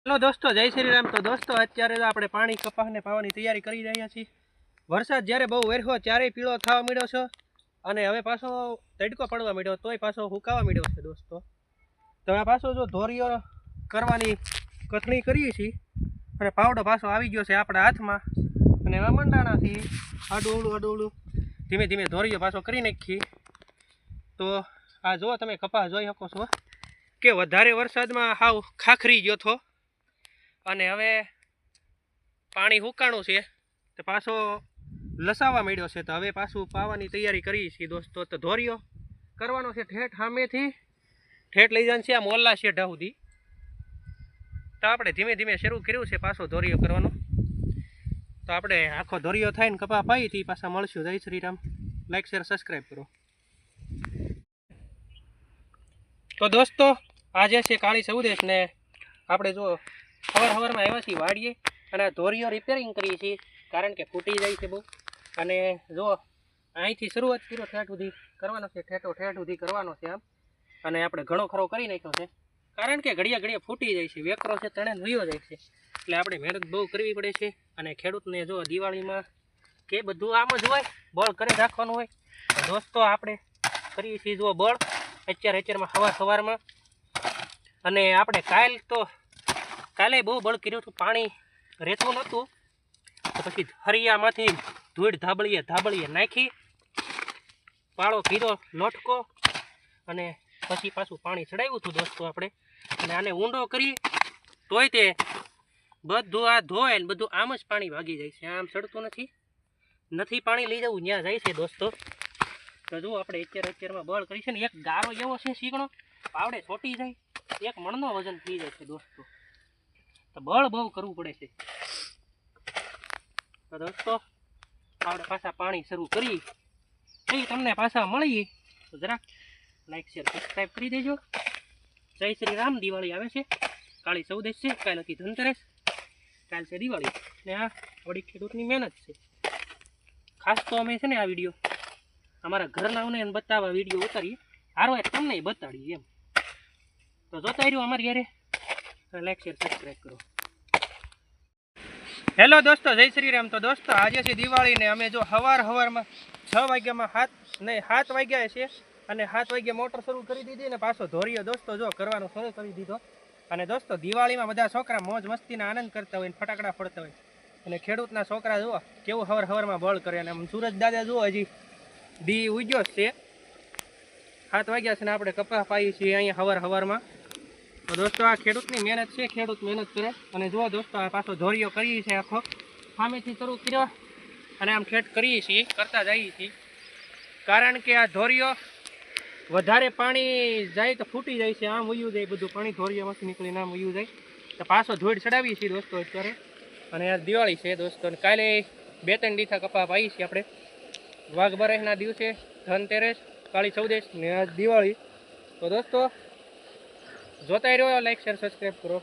Hello દોસ્તો, જય શ્રી રામ તો દોસ્તો, અત્યારે તો આપણે પાણી કપાસને પાવાની તૈયારી કરી રહ્યા છીએ. વરસાદ જ્યારે બહુ વેરહો ત્યારે પીળો થવા માંડ્યો છે. અને હવે પાછો તડકો પડવા માંડ્યો, તોય પાછો હુકાવા મળ્યો છે દોસ્તો. તો હવે પાછો જો ધોરીઓ કરવાની કથણી કરીએ છીએ. અને પાવડો પાછો આવી ગયો છે આપણા હાથમાં. અને હવે મંડાણાથી અડોળું અડોળું ધીમે ધીમે ધોરીઓ પાછો કરી નાખીએ. તો આ જો તમે કપાસ જોઈ શકો છો. કે વધારે વરસાદમાં હાવ ખાખરી ગયો હતો. અને હવે પાણી હુકાણું છે. તો પાછો લસાવા માંડ્યો છે. તો હવે પાછું પાવાની તૈયારી કરી છીએ દોસ્તો. તો ધોરિયો કરવાનો છે ઠેઠ સામેથી. ઠેઠ લઈ જવાનું છે આ મોલ્લા છે સુધી. તો આપણે ધીમે ધીમે શરૂ કર્યું છે પાછો ધોરિયો કરવાનો. તો આપણે આખો ધોરિયો થાય ને કપા પાઈ પાછા મળશું. જય Shri Ram. Like share subscribe કરો. તો દોસ્તો, આજે છે કાળી સૌદેશ ને આપણે જો સવાર સવારમાં આવ્યા છીએ વાડીએ અને ધોરીઓ રિપેરિંગ કરીએ છીએ, કારણ કે ફૂટી જાય છે બહુ. અને જો અહીંથી શરૂઆત કર્યો ઠેઠ સુધી, કરવાનો છે ઠેઠો ઠેઠ સુધી કરવાનો છે આમ. અને આપણે ઘણો ખરો કરી નાખ્યો છે. કારણ કે ઘડિયા ઘડિયા ફૂટી જાય છે, વેકરો છે, તણે વયો જાય છે. એટલે આપણે મહેનત બહુ કરવી પડે છે અને ખેડૂતને જો દિવાળીમાં કે બધું આમ જ હોય, બળ કરી રાખવાનું હોય દોસ્તો આપણે કરીએ છીએ જો બળ. અત્યારે, અત્યારમાં સવાર સવારમાં અને આપણે કાલ તો કાલે બહુ બળ કર્યું હતું, પાણી રહેતું નહોતું. તો પછી હરિયામાંથી ધૂળ ધાબળીએ ધાબળીએ નાખી, પાળો કીધો લોટકો, અને પછી પાછું પાણી ચડાવ્યું હતું દોસ્તો આપણે. અને આને ઊંડો કરી, તોય તે બધું આ ધોય ને બધું આમ જ પાણી ભાગી જાય છે. આમ ચડતું નથી. નથી પાણી, લઈ જવું ત્યાં જાય છે દોસ્તો. તો જુઓ આપણે અત્યારે, અત્યારમાં બળ કરી છે ને, એક ગારો એવો છે શીકણો પાવડે છોટી જાય, એક મણનો વજન થઈ જાય છે દોસ્તો. તો બળ બહુ કરવું પડે છે. તો દોસ્તો, આપણે પાછા પાણી શરૂ કરી. એ તમને પાછા મળીએ. તો જરાક લાઈક શેર સબસ્ક્રાઈબ કરી દેજો. જય શ્રી રામ. દિવાળી આવે છે. કાળી ચૌદશ છે. કાલે હતી ધનતેરસ. કાલ છે દિવાળી. ને આ વળી ખેડૂતની મહેનત છે. ખાસ તો અમે છે ને આ વીડિયો અમારા ઘરનાઓને એને બતાવવા વીડિયો ઉતારીએ. હારો એ તમને બતાડીએ એમ. તો જોતા રહ્યું અમારી યારે હેલો દોસ્તો, જય શ્રી રામ. તો દોસ્તો, આજે છે દિવાળી ને અમે જો હવાર હવારમાં છ વાગ્યામાં હાથ, નહીં, સાત વાગ્યા છે અને સાત વાગ્યા મોટર શરૂ કરી દીધી ને પાછો ધોરીયો દોસ્તો જો કરવાનો શરૂ કરી દીધો. અને દોસ્તો, દિવાળીમાં બધા છોકરા મોજ મસ્તીના આનંદ કરતા હોય ફટાકડા ફોડતા હોય. અને ખેડૂતના છોકરા જુઓ, કેવું હવાર હવારમાં બળ કરે અને સુરજ દાદા જુઓ, હજી દી ઉગ્યો છે. સાત વાગ્યા છે ને આપણે કપા પાઈએ છીએ અહીંયા હવાર હવારમાં. તો દોસ્તો, આ ખેડૂતની મહેનત છે, ખેડૂત મહેનત કરે. અને જુઓ દોસ્તો, આ પાછો ધોરીઓ કરીએ છીએ આખો. સામેથી શરૂ કર્યો અને આમ ઠેઠ કરીએ છીએ, કરતા જઈએ છીએ. કારણ કે આ ધોરીઓ વધારે પાણી જાય તો ફૂટી જાય છે, આમ વયું જાય બધું. પાણી ધોરીઓમાંથી નીકળીને આમ વયું જાય. તો પાછો ધોઈડ ચડાવીએ છીએ દોસ્તો અત્યારે. અને આ દિવાળી છે દોસ્તો. કાલે બે ત્રણ દીથા કપા પાઈએ છીએ આપણે. વાઘ બરસના દિવસે ધનતેરસ, કાળી ચૌદેશ ને આ દિવાળી. તો દોસ્તો જોતા રહ્યો લાઈક શેર સબસ્ક્રાઈબ કરો.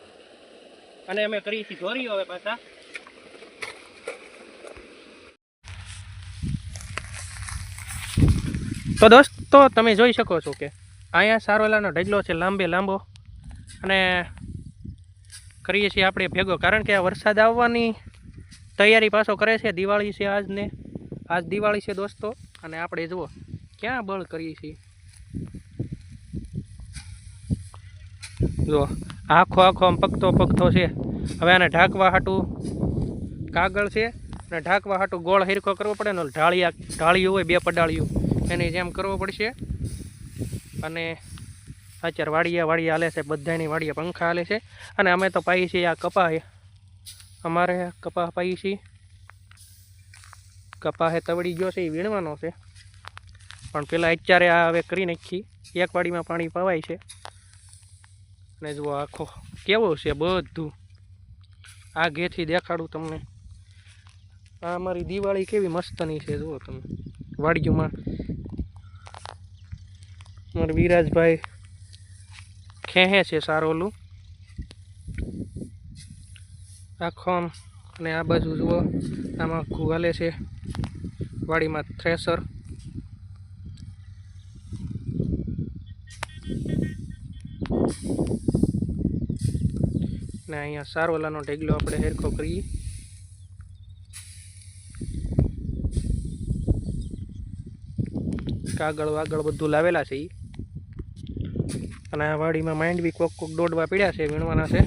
અને અમે કરીએ છીએ ધોરીઓ હવે પાછા. તો દોસ્તો, તમે જોઈ શકો છો કે અહીંયા સારોલાનો ઢગલો છે લાંબે લાંબો. અને કરીએ છીએ આપણે ભેગો, કારણ કે આ વરસાદ આવવાની તૈયારી પાછો કરે છે, દિવાળી છે આજને. આજ દિવાળી છે દોસ્તો, અને આપણે જુઓ, ક્યાં બળ કરીએ છીએ. જુઓ આખો આખો આમ પગતો પગતો છે. હવે આને ઢાંકવા હાટું કાગળ છે અને ઢાંકવા હાટું ગોળ હિરખો કરવો પડે ને ઢાળીયા, ઢાળિયા હોય, બે પડાળિયું. એની જેમ કરવો પડશે. અને અત્યારે વાડિયા વાડિયા હાલે છે બધાની વાડિયા પંખા હાલે છે. અને અમે તો પાઈએ છીએ આ કપા અમારે કપા પાઈએ છીએ. કપા હે તવડી ગયો છે, એ વીણવાનો છે. પણ પેલા અત્યારે આ હવે કરી નાખી. એક વાડીમાં પાણી પવાય છે. અને જુઓ આખો કેવો છે બધું. આ ઘેથી દેખાડું તમને. આ અમારી દિવાળી કેવી મસ્તની છે, જુઓ તમે. વાડીઓમાં અમારે વિરાજભાઈ ખેહે છે સારોલું. આખો આમ અને આ બાજુ જુઓ, આમાં ઘુવાલે છે વાડીમાં થ્રેસર. ને અહીંયા સારોલાનો ઢેગલો આપણે હેરખો કરીએ. કાગળ વાગળ બધું લાવેલા છે અને આ વાડીમાં બી કોક કોક દોડવા પીડ્યા છે, વીણવાના છે.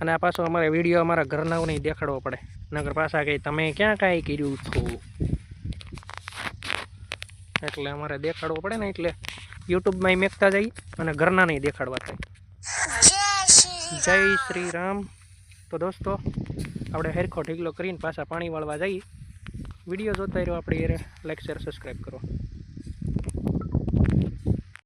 અને આ પાછો અમારે વીડિયો અમારા ઘરનાઓને દેખાડવો પડે. નગર પાછા કહી તમે ક્યાં કાંઈ કર્યું છો? એટલે અમારે દેખાડવો પડે ને એટલે યુટ્યુબમાં મેકતા જઈએ અને ઘરના નહીં દેખાડવા થાય. જય શ્રી રામ. તો દોસ્તો, આપણે હેરખો ઢીગલો કરીને પાછા પાણી વાળવા જઈએ. વીડિયો જોતા રહ્યો આપણે એ શેર સબસ્ક્રાઈબ કરો.